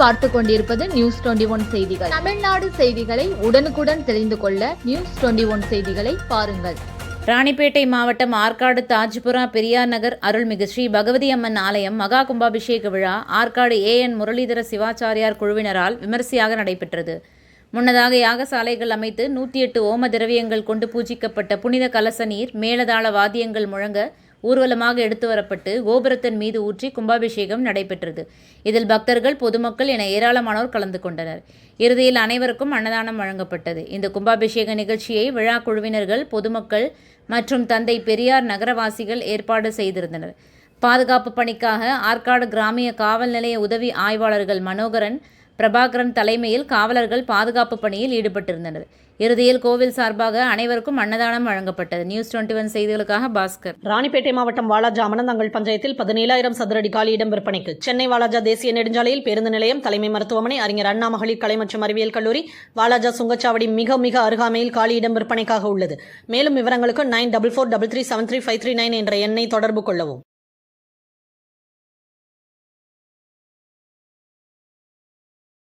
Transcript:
பார்த்து கொண்டிருப்பது news twenty one செய்திகள். தமிழ்நாடு செய்திகளை உடனுக்குடன் தெரிந்து கொள்ள நியூஸ் டுவெண்டி ஒன் செய்திகளை பாருங்கள். ராணிப்பேட்டை மாவட்டம் ஆற்காடு தாஜ்புரா பெரியார் நகர் அருள்மிகு ஸ்ரீ பகவதி அம்மன் ஆலயம் மகா கும்பாபிஷேக விழா ஆற்காடு ஏ என் முரளிதர சிவாச்சாரியார் குழுவினரால் விமரிசையாக நடைபெற்றது. முன்னதாக யாகசாலைகள் அமைத்து நூற்றி எட்டு ஓம திரவியங்கள் கொண்டு பூஜிக்கப்பட்ட புனித கலச நீர் மேலதாள வாத்தியங்கள் முழங்க ஊர்வலமாக எடுத்து வரப்பட்டு கோபுரத்தின் மீது ஊற்றி கும்பாபிஷேகம் நடைபெற்றது. இதில் பக்தர்கள் பொதுமக்கள் என ஏராளமானோர் கலந்து கொண்டனர். இறுதியில் அனைவருக்கும் அன்னதானம் வழங்கப்பட்டது. இந்த கும்பாபிஷேக நிகழ்ச்சியை விழா குழுவினர்கள் பொதுமக்கள் மற்றும் தந்தை பெரியார் நகரவாசிகள் ஏற்பாடு செய்திருந்தனர். பாதுகாப்பு பணிக்காக ஆற்காடு கிராமிய காவல் நிலைய உதவி ஆய்வாளர்கள் மனோகரன் பிரபாகரன் தலைமையில் காவலர்கள் பாதுகாப்பு பணியில் ஈடுபட்டிருந்தனர். இறுதியில் கோவில் சார்பாக அனைவருக்கும் அன்னதானம் வழங்கப்பட்டது. நியூஸ் டுவெண்ட்டி ஒன் செய்திகளுக்காக பாஸ்கர். ராணிப்பேட்டை மாவட்டம் வாலாஜா அமனந்தங்கள் பஞ்சாயத்தில் பதினேழாயிரம் சதுரடி காலியிடம் விற்பனைக்கு. சென்னை வாலாஜா தேசிய நெடுஞ்சாலையில் பேருந்து நிலையம் தலைமை மருத்துவமனை அறிஞர் அண்ணா மகளிர் கலை மற்றும் அறிவியல் கல்லூரி வாலாஜா சுங்கச்சாவடி மிக மிக அருகாமையில் காலி இடம் விற்பனைக்காக உள்ளது. மேலும் விவரங்களுக்கு nine double four double three seven three five three nine என்ற எண்ணை தொடர்பு கொள்ளவும்.